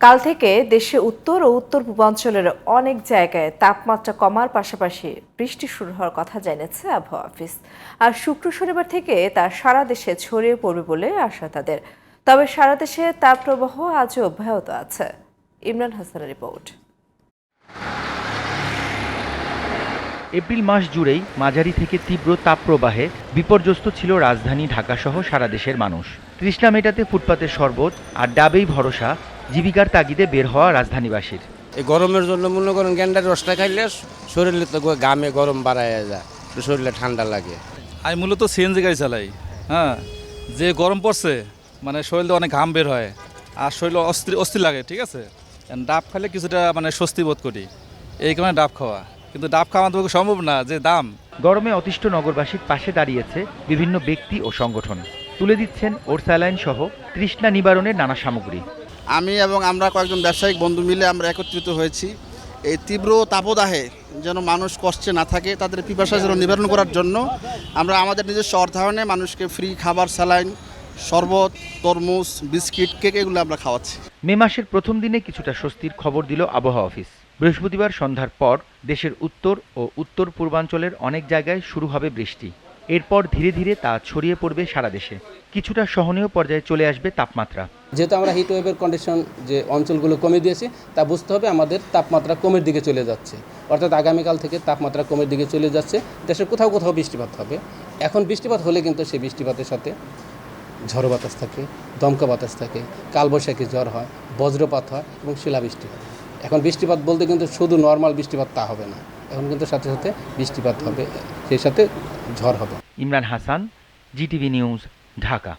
কাল থেকে দেশে উত্তর ও উত্তর পূর্বাঞ্চলের অনেক জায়গায় তাপমাত্রা কমার পাশাপাশি বৃষ্টি শুরু হওয়ার কথা জানিয়েছে আবহাওয়া অফিস। আর শুক্র শনিবার থেকে তা সারা দেশে ছড়িয়ে পড়বে বলে আশা তাদের। তবে সারা দেশে তাপপ্রবাহ আজও অব্যাহত আছে। ইমরান হাসানের রিপোর্ট। এপ্রিল মাস জুড়েই মাঝারি থেকে তীব্র তাপপ্রবাহে বিপর্যস্ত ছিল রাজধানী ঢাকাসহ সারা দেশের মানুষ। তৃষ্ণা মেটাতে ফুটপাতের শরবত আর ডাবেই ভরসা জীবিকার তাগিদে বের হওয়া রাজধানীবাসীর। এই গরমের জন্য মনে করেন গ্যান্ডার রসটা খাইলে শরীরে তো গামে গরম বাড়ায় যায় শরীরে ঠান্ডা লাগে। আমি মূলত সিএনজি গাড়ি চালাই হ্যাঁ? যে গরম পড়ছে মানে শরীরে অনেক ঘাম বের হয় আর শরীরে অস্থির অস্থির লাগে ঠিক আছে? ডাব খেলে কিছুটা মানে স্বস্তি বোধ করি এই কারণে ডাব খাওয়া। কিন্তু ডাব খাওয়া আমাদের সম্ভব না যে দাম। গরমে অতিষ্ঠ নগরবাসীর পাশে দাঁড়িয়েছে বিভিন্ন ব্যক্তি ও সংগঠন। তুলে দিচ্ছেন ওরস্যালাইন সহ তৃষ্ণা নিবারণের নানা সামগ্রী। আমি এবং আমরা কয়েকজন ব্যবসায়িক বন্ধু মিলে আমরা একত্রিত হয়েছি। এই তীব্র তাপদাহে যেন মানুষ কষ্টে না থাকে, তাদের পিপাসা যেন নিবারণ করার জন্য আমরা আমাদের নিজস্ব অর্থায়নে মানুষকে ফ্রি খাবার, স্যালাইন, শরবত, তরমুজ, বিস্কিট, কেক এগুলো আমরা খাওয়াচ্ছি। মে মাসের প্রথম দিনে কিছুটা স্বস্তির খবর দিল আবহাওয়া অফিস। বৃহস্পতিবার সন্ধ্যার পর দেশের উত্তর ও উত্তর পূর্বাঞ্চলের অনেক জায়গায় শুরু হবে বৃষ্টি। এরপর ধীরে ধীরে তা ছড়িয়ে পড়বে সারা দেশে। কিছুটা সহনীয় পর্যায়ে চলে আসবে তাপমাত্রা। যেহেতু আমরা হিট ওয়েভের কন্ডিশন যে অঞ্চলগুলো কমে দিয়েছি, তা বুঝতে হবে আমাদের তাপমাত্রা কমের দিকে চলে যাচ্ছে। অর্থাৎ আগামীকাল থেকে তাপমাত্রা কমের দিকে চলে যাচ্ছে। দেশের কোথাও কোথাও বৃষ্টিপাত হবে। এখন বৃষ্টিপাত হলে কিন্তু সেই বৃষ্টিপাতের সাথে ঝড়ো বাতাস থাকে, দমকা বাতাস থাকে, কালবৈশাখী জ্বর হয়, বজ্রপাত হয় এবং শিলাবৃষ্টি হয়। এখন বৃষ্টিপাত বলতে কিন্তু শুধু নর্মাল বৃষ্টিপাত তা হবে না। এখন কিন্তু সাথে সাথে বৃষ্টিপাত হবে, সেই সাথে ঝড় হবে। Imran Hasan GTV news Dhaka.